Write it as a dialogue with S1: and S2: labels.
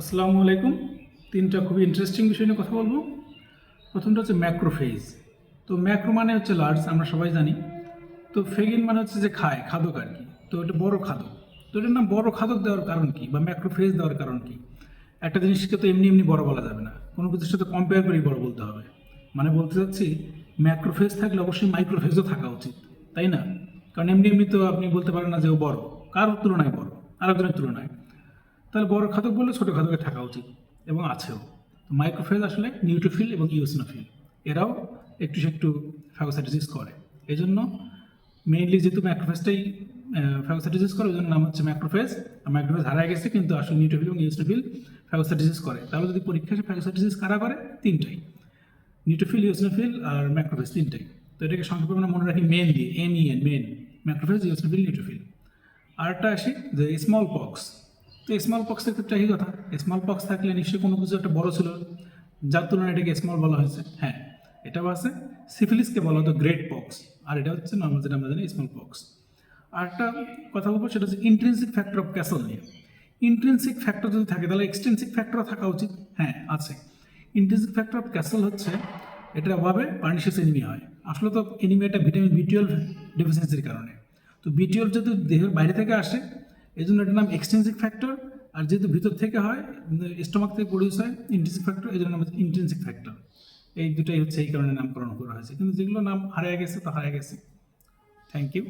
S1: আসসালামু আলাইকুম। তিনটা খুবই ইন্টারেস্টিং বিষয় নিয়ে কথা বলব। প্রথমটা হচ্ছে ম্যাক্রোফেজ তো ম্যাক্রো মানে হচ্ছে লার্জ আমরা সবাই জানি। তো ফেগিন মানে হচ্ছে যে খায়, খাদক আর কি। তো এটা বড় খাদক। তো এটার নাম বড় খাদক দেওয়ার কারণ কি বা ম্যাক্রোফেজ দেওয়ার কারণ কি? একটা জিনিসকে তো এমনি এমনি বড় বলা যাবে না। কোনো কিছুর সাথে কম্পেয়ার করেই বড় বলতে হবে। মানে বলতে চাচ্ছি ম্যাক্রোফেজ থাকলে অবশ্যই মাইক্রোফেজও থাকা উচিত, তাই না? কারণ এমনি এমনি তো আপনি বলতে পারেন না যে ও বড়। কারোর তুলনায় বড়, আরেকজনের তুলনায়। তাহলে বড় খাদক বললে ছোটো খাদকে থাকা উচিত এবং আছেও। মাইক্রোফেজ আসলে নিউট্রোফিল এবং ইউসিনোফিল এরাও একটু একটু ফ্যাগোসাইটোসিস করে। এই জন্য মেইনলি যেহেতু ম্যাক্রোফেজটাই ফ্যাগোসাইটোসিস করে ওই জন্য নাম হচ্ছে ম্যাক্রোফেজ আর ম্যাক্রোফেজ হারায় গেছে, কিন্তু আসলে নিউট্রোফিল এবং ইউসিনোফিল ফ্যাগোসাইটোসিস করে। তাহলে যদি পরীক্ষা আসে ফ্যাগোসাইটোসিস কারা করে? তিনটাই। নিউট্রোফিল ইউসিনোফিল আর ম্যাক্রোফেজ তিনটাই। তো এটাকে সংক্ষেপে আমরা মনে রাখি মেন দিয়ে M E N men macrophage eosinophil neutrophil আরেকটা আসি যে স্মল পক্স তো স্মল পক্সের ক্ষেত্রে একই কথা। স্মল পক্স থাকলে নিশ্চয়ই কোনো কিছু একটা বড় ছিল। যার তুলনায় এটাকে স্মল বলা হয়েছে। হ্যাঁ এটাও আছে। সিফিলিসকে বলা হতো গ্রেট পক্স আর এটা হচ্ছে নর্মাল যেটা আমরা জানি স্মল পক্স আর একটা কথা বলব, সেটা হচ্ছে ইন্ট্রেন্সিক ফ্যাক্টর অফ ক্যাসল নিয়ে ইন্ট্রেন্সিক ফ্যাক্টর যদি থাকে, তাহলে এক্সটেন্সিক ফ্যাক্টরও থাকা উচিত। হ্যাঁ আছে। ইন্ট্রেন্সিক ফ্যাক্টর অফ ক্যাসল হচ্ছে এটার অভাবে পার্নিশিয়াস এনিমি হয়। আসলে তো এনিমিয়াটা ভিটামিন বি টুয়েলভ ডেফিসিয়েন্সির কারণে। তো বি টুয়েলভ যদি দেহের বাইরে থেকে আসে এই জন্য এটার নাম এক্সটেন্সিক ফ্যাক্টর আর যেহেতু ভিতর থেকে হয় স্টমাক থেকে প্রডিউস হয় ইন্টেন্সিক ফ্যাক্টর এই জন্য নাম হচ্ছে ইন্টেন্সিক ফ্যাক্টর এই দুটাই হচ্ছে এই কারণে নামকরণ করা হয়েছে। কিন্তু যেগুলো নাম হারিয়ে গেছে, তো হারিয়ে গেছে। Thank you